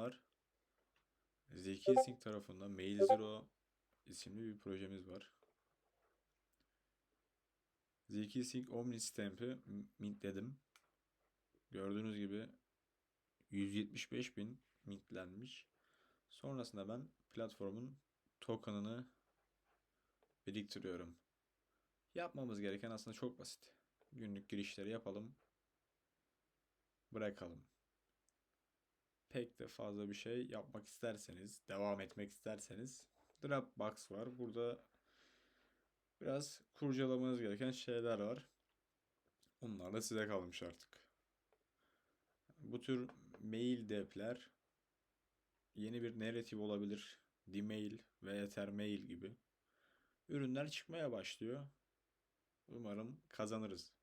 Selamlar. Zeki Sync tarafından Mail Zero isimli bir projemiz var. Zeki Sync Omni Stamp'i mintledim. Gördüğünüz gibi 175 bin mintlenmiş. Sonrasında ben platformun token'ını biriktiriyorum. Yapmamız gereken aslında çok basit. Günlük girişleri yapalım. Bırakalım. Pek de fazla bir şey yapmak isterseniz, devam etmek isterseniz Dropbox var. Burada biraz kurcalamanız gereken şeyler var. Onlar da size kalmış artık. Bu tür mail depler yeni bir narrative olabilir. Dmail ve Ethermail gibi ürünler çıkmaya başlıyor. Umarım kazanırız.